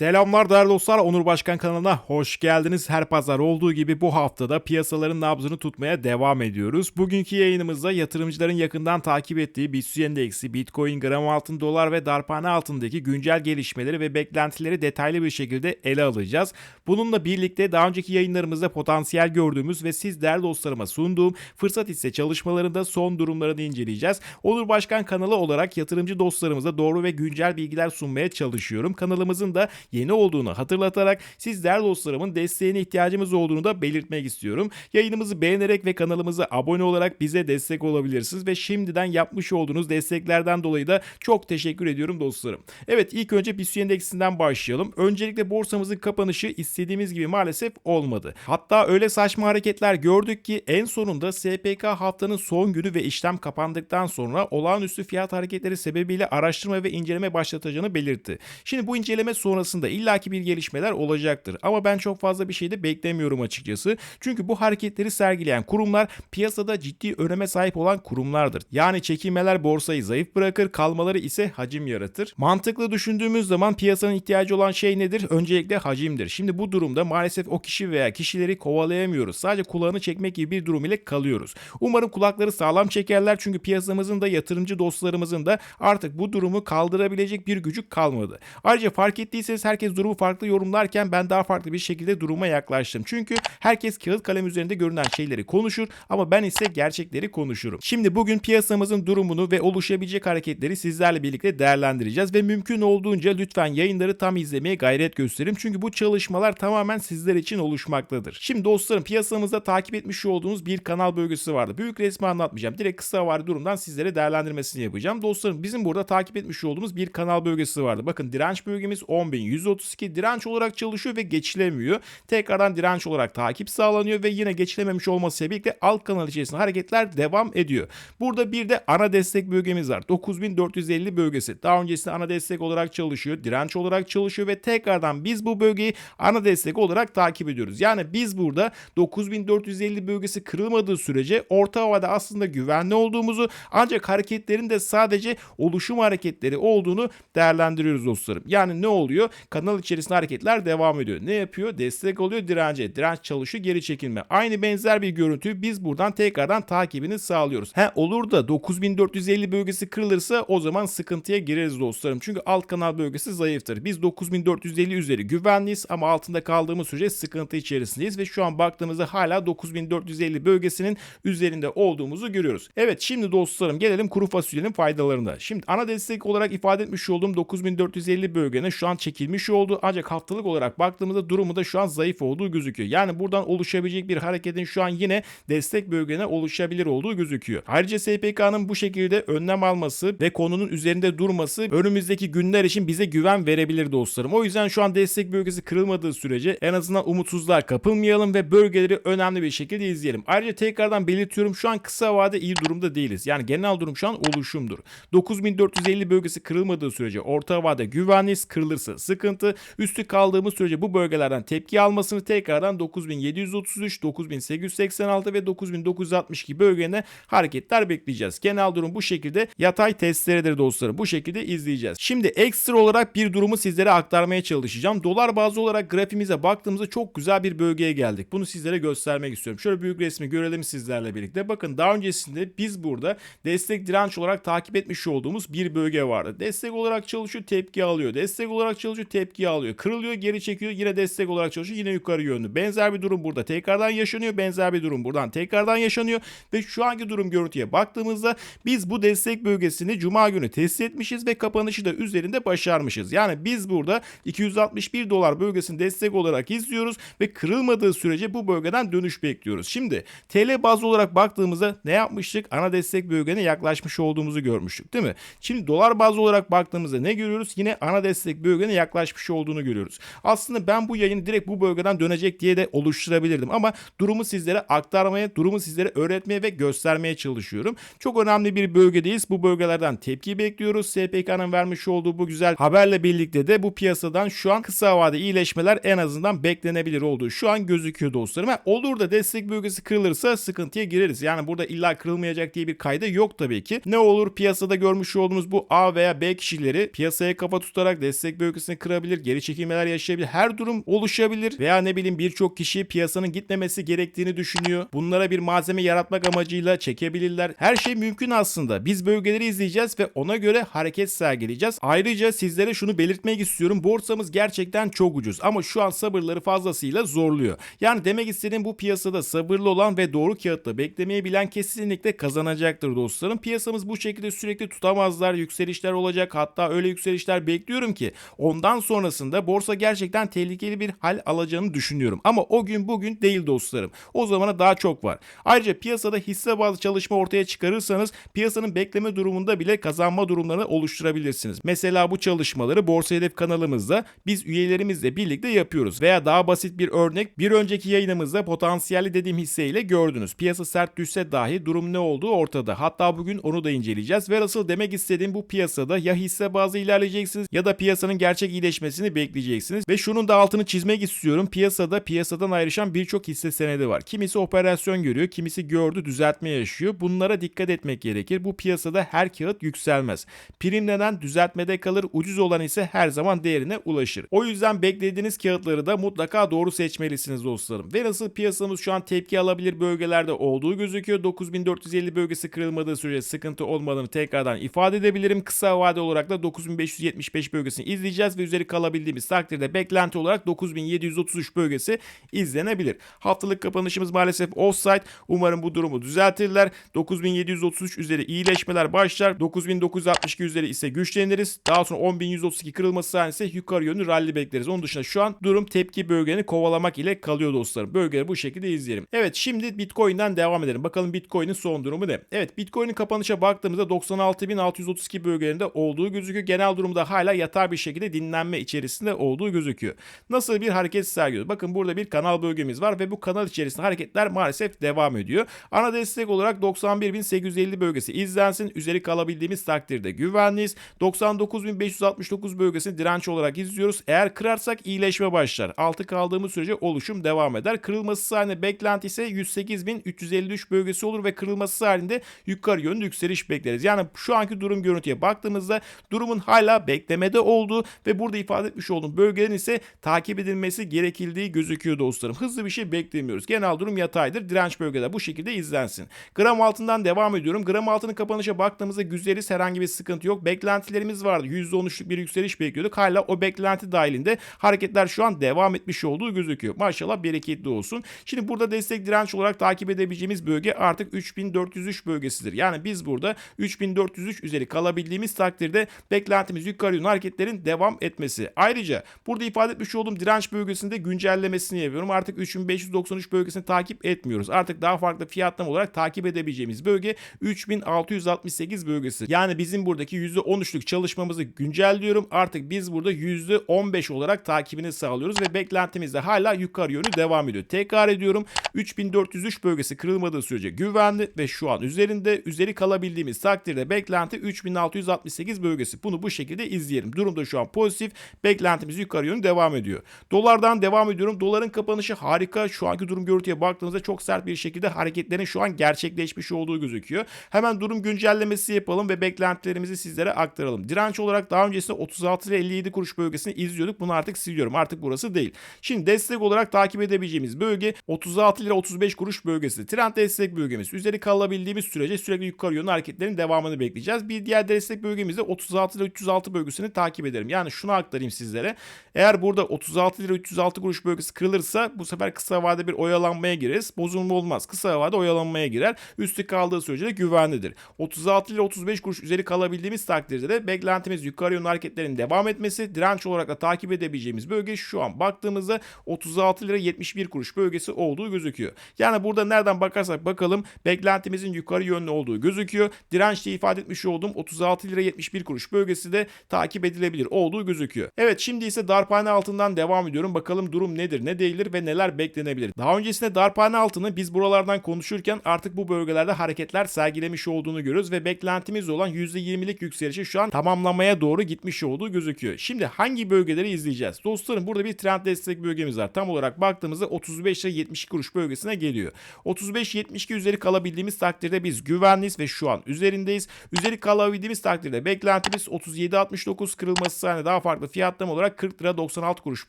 Selamlar değerli dostlar. Onur Başkan kanalına hoş geldiniz. Her pazar olduğu gibi bu haftada piyasaların nabzını tutmaya devam ediyoruz. Bugünkü yayınımızda yatırımcıların yakından takip ettiği BIST endeksi, Bitcoin, gram altın, dolar ve darphane altındaki güncel gelişmeleri ve beklentileri detaylı bir şekilde ele alacağız. Bununla birlikte daha önceki yayınlarımızda potansiyel gördüğümüz ve siz değerli dostlarıma sunduğum fırsat hisse çalışmalarında son durumlarını inceleyeceğiz. Onur Başkan kanalı olarak yatırımcı dostlarımıza doğru ve güncel bilgiler sunmaya çalışıyorum. Kanalımızın da yeni olduğunu hatırlatarak siz değerli dostlarımın desteğine ihtiyacımız olduğunu da belirtmek istiyorum. Yayınımızı beğenerek ve kanalımıza abone olarak bize destek olabilirsiniz ve şimdiden yapmış olduğunuz desteklerden dolayı da çok teşekkür ediyorum dostlarım. Evet ilk önce BIST endeksinden başlayalım. Öncelikle borsamızın kapanışı istediğimiz gibi maalesef olmadı. Hatta öyle saçma hareketler gördük ki en sonunda SPK haftanın son günü ve işlem kapandıktan sonra olağanüstü fiyat hareketleri sebebiyle araştırma ve inceleme başlatacağını belirtti. Şimdi bu inceleme sonrasında illaki bir gelişmeler olacaktır. Ama ben çok fazla bir şey de beklemiyorum açıkçası. Çünkü bu hareketleri sergileyen kurumlar piyasada ciddi öneme sahip olan kurumlardır. Yani çekilmeler borsayı zayıf bırakır, kalmaları ise hacim yaratır. Mantıklı düşündüğümüz zaman piyasanın ihtiyacı olan şey nedir? Öncelikle hacimdir. Şimdi bu durumda maalesef o kişi veya kişileri kovalayamıyoruz. Sadece kulağını çekmek gibi bir durum ile kalıyoruz. Umarım kulakları sağlam çekerler çünkü piyasamızın da yatırımcı dostlarımızın da artık bu durumu kaldırabilecek bir gücü kalmadı. Ayrıca fark ettiyseniz herkes durumu farklı yorumlarken ben daha farklı bir şekilde duruma yaklaştım. Çünkü herkes kağıt kalem üzerinde görünen şeyleri konuşur ama ben ise gerçekleri konuşurum. Şimdi bugün piyasamızın durumunu ve oluşabilecek hareketleri sizlerle birlikte değerlendireceğiz ve mümkün olduğunca lütfen yayınları tam izlemeye gayret gösterin. Çünkü bu çalışmalar tamamen sizler için oluşmaktadır. Şimdi dostlarım piyasamızda takip etmiş olduğunuz bir kanal bölgesi vardı. Büyük resmi anlatmayacağım. Direkt kısa var durumdan sizlere değerlendirmesini yapacağım. Dostlarım bizim burada takip etmiş olduğumuz bir kanal bölgesi vardı. Bakın direnç bölgemiz 10.132 direnç olarak çalışıyor ve geçilemiyor. Tekrardan direnç olarak takip sağlanıyor ve yine geçilememiş olması sebebiyle alt kanal içerisinde hareketler devam ediyor. Burada bir de ana destek bölgemiz var. 9450 bölgesi. Daha öncesinde ana destek olarak çalışıyor. Direnç olarak çalışıyor ve tekrardan biz bu bölgeyi ana destek olarak takip ediyoruz. Yani biz burada 9450 bölgesi kırılmadığı sürece orta havada aslında güvenli olduğumuzu ancak hareketlerin de sadece oluşum hareketleri olduğunu değerlendiriyoruz dostlarım. Yani ne oluyor? Kanal içerisinde hareketler devam ediyor. Ne yapıyor? Destek oluyor dirence. Direnç çalışıyor geri çekilme. Aynı benzer bir görüntüyü biz buradan tekrardan takibini sağlıyoruz. He olur da 9450 bölgesi kırılırsa o zaman sıkıntıya gireriz dostlarım. Çünkü alt kanal bölgesi zayıftır. Biz 9450 üzeri güvenliyiz ama altında kaldığımız sürece sıkıntı içerisindeyiz ve şu an baktığımızda hala 9450 bölgesinin üzerinde olduğumuzu görüyoruz. Evet şimdi dostlarım gelelim kuru fasulyenin faydalarına. Şimdi ana destek olarak ifade etmiş olduğum 9450 bölgene şu an çekilmiş oldu. Ancak haftalık olarak baktığımızda durumu da şu an zayıf olduğu gözüküyor. Yani buradan oluşabilecek bir hareketin şu an yine destek bölgene oluşabilir olduğu gözüküyor. Ayrıca SPK'nın bu şekilde önlem alması ve konunun üzerinde durması önümüzdeki günler için bize güven verebilir dostlarım. O yüzden şu an destek bölgesi kırılmadığı sürece en azından umutsuzluğa kapılmayalım ve bölgeleri önemli bir şekilde izleyelim. Ayrıca tekrardan belirtiyorum şu an kısa vade iyi durumda değiliz. Yani genel durum şu an oluşumdur. 9450 bölgesi kırılmadığı sürece orta vade güvenliyiz. Kırılırsa sıkıntı. Üstü kaldığımız sürece bu bölgelerden tepki almasını tekrardan 9733, 9886 ve 9962 bölgelerine hareketler bekleyeceğiz. Genel durum bu şekilde yatay testleridir dostlarım. Bu şekilde izleyeceğiz. Şimdi ekstra olarak bir durumu sizlere aktarmaya çalışacağım. Dolar bazlı olarak grafimize baktığımızda çok güzel bir bölgeye geldik. Bunu sizlere göstermek istiyorum. Şöyle büyük resmi görelim sizlerle birlikte. Bakın daha öncesinde biz burada destek direnç olarak takip etmiş olduğumuz bir bölge vardı. Destek olarak çalışıyor, tepki alıyor. Destek olarak çalışıyor, tepki alıyor. Kırılıyor, geri çekiyor, yine destek olarak çalışıyor, yine yukarı yönlü. Benzer bir durum burada tekrardan yaşanıyor. Benzer bir durum buradan tekrardan yaşanıyor ve şu anki durum görüntüye baktığımızda biz bu destek bölgesini cuma günü test etmişiz ve kapanışı da üzerinde başarmışız. Yani biz burada 261 dolar bölgesini destek olarak izliyoruz ve kırılmadığı sürece bu bölgeden dönüş bekliyoruz. Şimdi TL bazlı olarak baktığımızda ne yapmıştık? Ana destek bölgene yaklaşmış olduğumuzu görmüştük değil mi? Şimdi dolar bazlı olarak baktığımızda ne görüyoruz? Yine ana destek bölgene yaklaşmış olduğunu görüyoruz. Aslında ben bu yayını direkt bu bölgeden dönecek diye de oluşturabilirdim ama durumu sizlere aktarmaya, durumu sizlere öğretmeye ve göstermeye çalışıyorum. Çok önemli bir bölgedeyiz. Bu bölgelerden tepki bekliyoruz. SPK'nın vermiş olduğu bu güzel haberle birlikte de bu piyasadan şu an kısa vade iyileşmeler en azından beklenebilir olduğu şu an gözüküyor dostlarım. Ha, olur da destek bölgesi kırılırsa sıkıntıya gireriz. Yani burada illa kırılmayacak diye bir kayda yok tabii ki. Ne olur piyasada görmüş olduğumuz bu A veya B kişileri piyasaya kafa tutarak destek bölgesini kırıp kırabilir, geri çekilmeler yaşayabilir. Her durum oluşabilir veya ne bileyim birçok kişi piyasanın gitmemesi gerektiğini düşünüyor. Bunlara bir malzeme yaratmak amacıyla çekebilirler. Her şey mümkün aslında. Biz bölgeleri izleyeceğiz ve ona göre hareket sergileyeceğiz. Ayrıca sizlere şunu belirtmek istiyorum. Borsamız gerçekten çok ucuz ama şu an sabırları fazlasıyla zorluyor. Yani demek istediğim bu piyasada sabırlı olan ve doğru kağıtta beklemeyi bilen kesinlikle kazanacaktır dostlarım. Piyasamız bu şekilde sürekli tutamazlar. Yükselişler olacak. Hatta öyle yükselişler bekliyorum ki ondan sonrasında borsa gerçekten tehlikeli bir hal alacağını düşünüyorum. Ama o gün bugün değil dostlarım. O zamana daha çok var. Ayrıca piyasada hisse bazlı çalışma ortaya çıkarırsanız piyasanın bekleme durumunda bile kazanma durumlarını oluşturabilirsiniz. Mesela bu çalışmaları Borsa Hedef kanalımızda biz üyelerimizle birlikte yapıyoruz. Veya daha basit bir örnek bir önceki yayınımızda potansiyelli dediğim hisseyle gördünüz. Piyasa sert düşse dahi durum ne olduğu ortada. Hatta bugün onu da inceleyeceğiz. Ve asıl demek istediğim bu piyasada ya hisse bazlı ilerleyeceksiniz ya da piyasanın gerçek iyileşmesini bekleyeceksiniz. Ve şunun da altını çizmek istiyorum. Piyasada piyasadan ayrışan birçok hisse senedi var. Kimisi operasyon görüyor, kimisi gördü düzeltme yaşıyor. Bunlara dikkat etmek gerekir. Bu piyasada her kağıt yükselmez. Primlenen düzeltmede kalır, ucuz olan ise her zaman değerine ulaşır. O yüzden beklediğiniz kağıtları da mutlaka doğru seçmelisiniz dostlarım. Ve nasıl piyasamız şu an tepki alabilir bölgelerde olduğu gözüküyor. 9450 bölgesi kırılmadığı sürece sıkıntı olmadığını tekrardan ifade edebilirim. Kısa vade olarak da 9575 bölgesini izleyeceğiz ve üzeri kalabildiğimiz takdirde beklenti olarak 9733 bölgesi izlenebilir. Haftalık kapanışımız maalesef offside. Umarım bu durumu düzeltirler. 9733 üzeri iyileşmeler başlar. 9962 üzeri ise güçleniriz. Daha sonra 10132 kırılması ise yukarı yönlü rally bekleriz. Onun dışında şu an durum tepki bölgelerini kovalamak ile kalıyor dostlarım. Bölgeleri bu şekilde izleyelim. Evet şimdi Bitcoin'den devam edelim. Bakalım Bitcoin'in son durumu ne? Evet Bitcoin'in kapanışa baktığımızda 96.632 bölgelerinde olduğu gözüküyor. Genel durumda hala yatay bir şekilde dinlenme içerisinde olduğu gözüküyor. Nasıl bir hareket sergiliyor? Bakın burada bir kanal bölgemiz var ve bu kanal içerisinde hareketler maalesef devam ediyor. Ana destek olarak 91.850 bölgesi izlensin. Üzeri kalabildiğimiz takdirde güvenliyiz. 99.569 bölgesini direnç olarak izliyoruz. Eğer kırarsak iyileşme başlar. Altı kaldığımız sürece oluşum devam eder. Kırılması halinde beklenti ise 108.353 bölgesi olur ve kırılması halinde yukarı yönlü yükseliş bekleriz. Yani şu anki durum görüntüye baktığımızda durumun hala beklemede olduğu ve burada ifade etmiş olduğum bölgelerin ise takip edilmesi gerekildiği gözüküyor dostlarım. Hızlı bir şey beklemiyoruz. Genel durum yataydır. Direnç bölgeler bu şekilde izlensin. Gram altından devam ediyorum. Gram altının kapanışa baktığımızda güzeliz. Herhangi bir sıkıntı yok. Beklentilerimiz vardı. %13'lük bir yükseliş bekliyorduk. Hala o beklenti dahilinde hareketler şu an devam etmiş olduğu gözüküyor. Maşallah bereketli olsun. Şimdi burada destek direnç olarak takip edebileceğimiz bölge artık 3403 bölgesidir. Yani biz burada 3403 üzeri kalabildiğimiz takdirde beklentimiz yukarı yönlü hareketlerin devam etmesi. Ayrıca burada ifade etmiş olduğum direnç bölgesinde güncellemesini yapıyorum. Artık 3593 bölgesini takip etmiyoruz. Artık daha farklı fiyatlama olarak takip edebileceğimiz bölge 3668 bölgesi. Yani bizim buradaki %13'lük çalışmamızı güncelliyorum. Artık biz burada %15 olarak takibini sağlıyoruz ve beklentimiz de hala yukarı yönlü devam ediyor. Tekrar ediyorum 3403 bölgesi kırılmadığı sürece güvenli ve şu an üzerinde üzeri kalabildiğimiz takdirde beklenti 3668 bölgesi. Bunu bu şekilde izleyelim. Durumda şu an pozitif. Beklentimiz yukarı yönlü devam ediyor. Dolardan devam ediyorum. Doların kapanışı harika. Şu anki durum görüntüye baktığınızda çok sert bir şekilde hareketlerin şu an gerçekleşmiş olduğu gözüküyor. Hemen durum güncellemesi yapalım ve beklentilerimizi sizlere aktaralım. Direnç olarak daha öncesinde 36 ile 57 kuruş bölgesini izliyorduk. Bunu artık siliyorum. Artık burası değil. Şimdi destek olarak takip edebileceğimiz bölge 36 lira 35 kuruş bölgesi. Trend destek bölgemiz. Üzeri kalabildiğimiz sürece sürekli yukarı yönlü hareketlerin devamını bekleyeceğiz. Bir diğer destek bölgemizde 36 lira 306 bölgesini takip ederim. Yani şunu aktarayım sizlere. Eğer burada 36 lira 306 kuruş bölgesi kırılırsa bu sefer kısa vade bir oyalanmaya gireriz. Bozulma olmaz. Kısa vade oyalanmaya girer. Üstü kaldığı sürece de güvenlidir. 36 lira 35 kuruş üzeri kalabildiğimiz takdirde de beklentimiz yukarı yönlü hareketlerin devam etmesi. Direnç olarak da takip edebileceğimiz bölge şu an baktığımızda 36 lira 71 kuruş bölgesi olduğu gözüküyor. Yani burada nereden bakarsak bakalım beklentimizin yukarı yönlü olduğu gözüküyor. Dirençte ifade etmiş olduğum 36 lira 71 kuruş bölgesi de takip edilebilir olduğu gözüküyor. Evet şimdi ise darphane altından devam ediyorum. Bakalım durum nedir, ne değildir ve neler beklenebilir. Daha öncesinde darphane altını biz buralardan konuşurken artık bu bölgelerde hareketler sergilemiş olduğunu görüyoruz ve beklentimiz olan %20'lik yükselişi şu an tamamlamaya doğru gitmiş olduğu gözüküyor. Şimdi hangi bölgeleri izleyeceğiz? Dostlarım burada bir trend destek bölgemiz var. Tam olarak baktığımızda 35 lira 72 kuruş bölgesine geliyor. 35-72 üzeri kalabildiğimiz takdirde biz güvenliyiz ve şu an üzerindeyiz. Üzeri kalabildiğimiz takdirde beklentimiz 37-69 kırılması sahne daha farklı farklı fiyatlama olarak 40 lira 96 kuruş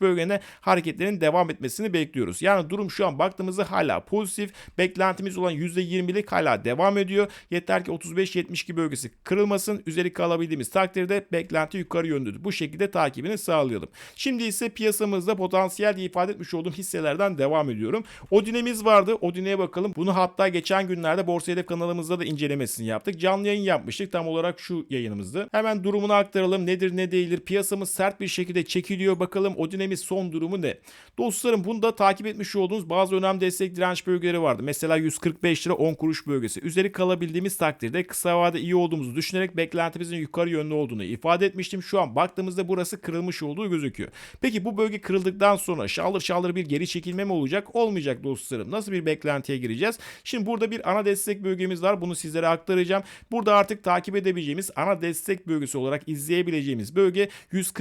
bölgene hareketlerin devam etmesini bekliyoruz. Yani durum şu an baktığımızda hala pozitif. Beklentimiz olan %20'lik hala devam ediyor. Yeter ki 35-72 bölgesi kırılmasın. Üzeri kalabildiğimiz takdirde beklenti yukarı yönlüdür. Bu şekilde takibini sağlayalım. Şimdi ise piyasamızda potansiyel diye ifade etmiş olduğum hisselerden devam ediyorum. Odin'imiz vardı. Odin'e bakalım. Bunu hatta geçen günlerde Borsa Hedef kanalımızda da incelemesini yaptık. Canlı yayın yapmıştık. Tam olarak şu yayınımızdı. Hemen durumunu aktaralım. Nedir ne değildir. Piyasamız sert bir şekilde çekiliyor. Bakalım Odin'imiz son durumu ne? Dostlarım bunda takip etmiş olduğunuz bazı önemli destek direnç bölgeleri vardı. Mesela 145 lira 10 kuruş bölgesi. Üzeri kalabildiğimiz takdirde kısa vade iyi olduğumuzu düşünerek beklentimizin yukarı yönlü olduğunu ifade etmiştim. Şu an baktığımızda burası kırılmış olduğu gözüküyor. Peki bu bölge kırıldıktan sonra şalır şalır bir geri çekilme mi olacak? Olmayacak dostlarım. Nasıl bir beklentiye gireceğiz? Şimdi burada bir ana destek bölgemiz var. Bunu sizlere aktaracağım. Burada artık takip edebileceğimiz ana destek bölgesi olarak izleyebileceğimiz bölge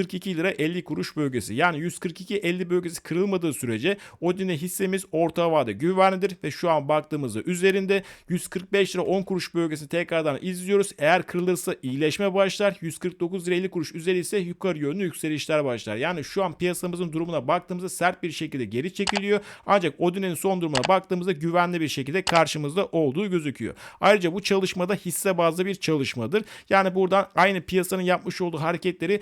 142 lira 50 kuruş bölgesi. Yani 142-50 bölgesi kırılmadığı sürece Odin'e hissemiz orta vade güvenlidir ve şu an baktığımızda üzerinde 145 lira 10 kuruş bölgesini tekrardan izliyoruz. Eğer kırılırsa iyileşme başlar. 149 lira 50 kuruş üzeri ise yukarı yönlü yükselişler başlar. Yani şu an piyasamızın durumuna baktığımızda sert bir şekilde geri çekiliyor. Ancak Odin'in son durumuna baktığımızda güvenli bir şekilde karşımızda olduğu gözüküyor. Ayrıca bu çalışmada hisse bazlı bir çalışmadır. Yani buradan aynı piyasanın yapmış olduğu hareketleri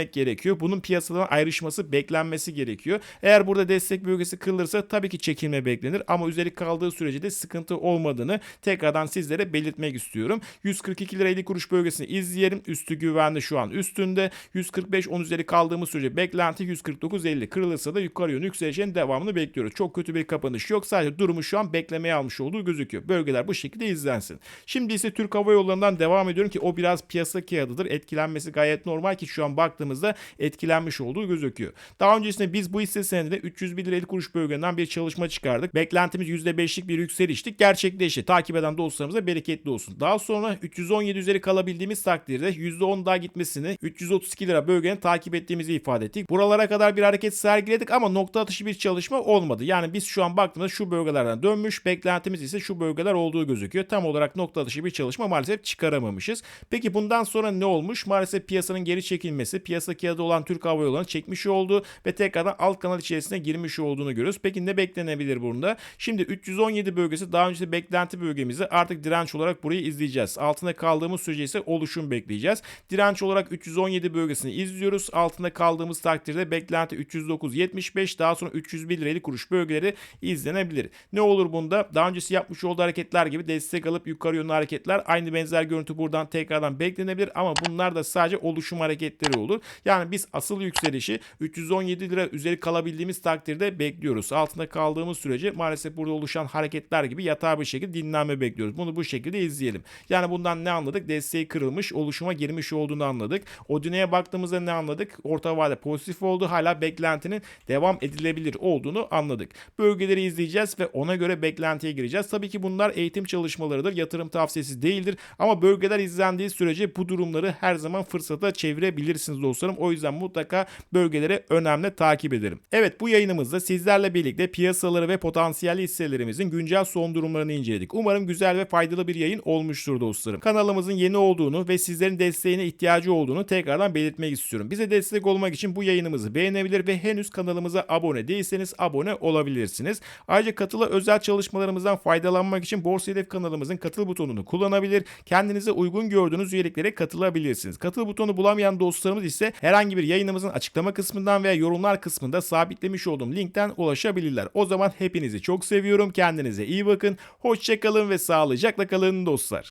beklememek gerekiyor. Bunun piyasadan ayrışması beklenmesi gerekiyor. Eğer burada destek bölgesi kırılırsa tabii ki çekilme beklenir ama üzeri kaldığı sürece de sıkıntı olmadığını tekrardan sizlere belirtmek istiyorum. 142 lira 50 kuruş bölgesini izleyelim. Üstü güvenli şu an üstünde. 145 10 üzeri kaldığımız sürece beklenti 149 50 kırılırsa da yukarı yönlü yükselişin devamını bekliyoruz. Çok kötü bir kapanış yok. Sadece durumu şu an beklemeye almış olduğu gözüküyor. Bölgeler bu şekilde izlensin. Şimdi ise Türk Hava Yolları'ndan devam ediyorum ki o biraz piyasa kağıdıdır. Etkilenmesi gayet normal ki şu an baktığımızda etkilenmiş olduğu gözüküyor. Daha öncesinde biz bu hisse senedinde 301 lira 50 kuruş bölgeden bir çalışma çıkardık. Beklentimiz %5'lik bir yükseliştik. Gerçekleşti. Takip eden dostlarımıza bereketli olsun. Daha sonra 317 üzeri kalabildiğimiz takdirde %10 daha gitmesini 332 lira bölgenin takip ettiğimizi ifade ettik. Buralara kadar bir hareket sergiledik ama nokta atışı bir çalışma olmadı. Yani biz şu an baktığımızda şu bölgelerden dönmüş. Beklentimiz ise şu bölgeler olduğu gözüküyor. Tam olarak nokta atışı bir çalışma maalesef çıkaramamışız. Peki bundan sonra ne olmuş? Maalesef piyasanın geri çekilmesi, piyasa kağıdı olan Türk Hava Yolları'nı çekmiş oldu ve tekrardan alt kanal içerisine girmiş olduğunu görüyoruz. Peki ne beklenebilir bunda? Şimdi 317 bölgesi daha önce beklenti bölgemizi artık direnç olarak burayı izleyeceğiz. Altında kaldığımız sürece ise oluşum bekleyeceğiz. Direnç olarak 317 bölgesini izliyoruz. Altında kaldığımız takdirde beklenti 309.75 daha sonra 301 lirayla kuruş bölgeleri izlenebilir. Ne olur bunda? Daha öncesi yapmış olduğu hareketler gibi destek alıp yukarı yönlü hareketler aynı benzer görüntü buradan tekrardan beklenebilir ama bunlar da sadece oluşum hareketleri olur. Yani biz asıl yükselişi 317 lira üzeri kalabildiğimiz takdirde bekliyoruz. Altında kaldığımız sürece maalesef burada oluşan hareketler gibi yatağa bir şekilde dinlenme bekliyoruz. Bunu bu şekilde izleyelim. Yani bundan ne anladık? Desteği kırılmış, oluşuma girmiş olduğunu anladık. Odine'ye baktığımızda ne anladık? Orta vade pozitif oldu. Hala beklentinin devam edilebilir olduğunu anladık. Bölgeleri izleyeceğiz ve ona göre beklentiye gireceğiz. Tabii ki bunlar eğitim çalışmalarıdır. Yatırım tavsiyesi değildir. Ama bölgeler izlendiği sürece bu durumları her zaman fırsata çevirebilirsiniz dostlarım. O yüzden mutlaka bölgelere önemli takip edelim. Evet bu yayınımızda sizlerle birlikte piyasaları ve potansiyel hisselerimizin güncel son durumlarını inceledik. Umarım güzel ve faydalı bir yayın olmuştur dostlarım. Kanalımızın yeni olduğunu ve sizlerin desteğine ihtiyacı olduğunu tekrardan belirtmek istiyorum. Bize destek olmak için bu yayınımızı beğenebilir ve henüz kanalımıza abone değilseniz abone olabilirsiniz. Ayrıca katıla özel çalışmalarımızdan faydalanmak için Borsa Hedef kanalımızın katıl butonunu kullanabilir. Kendinize uygun gördüğünüz üyeliklere katılabilirsiniz. Katıl butonu bulamayan dostlarımız ise herhangi bir yayınımızın açıklama kısmından veya yorumlar kısmında sabitlemiş olduğum linkten ulaşabilirler. O zaman hepinizi çok seviyorum. Kendinize iyi bakın. Hoşçakalın ve sağlıcakla kalın dostlar.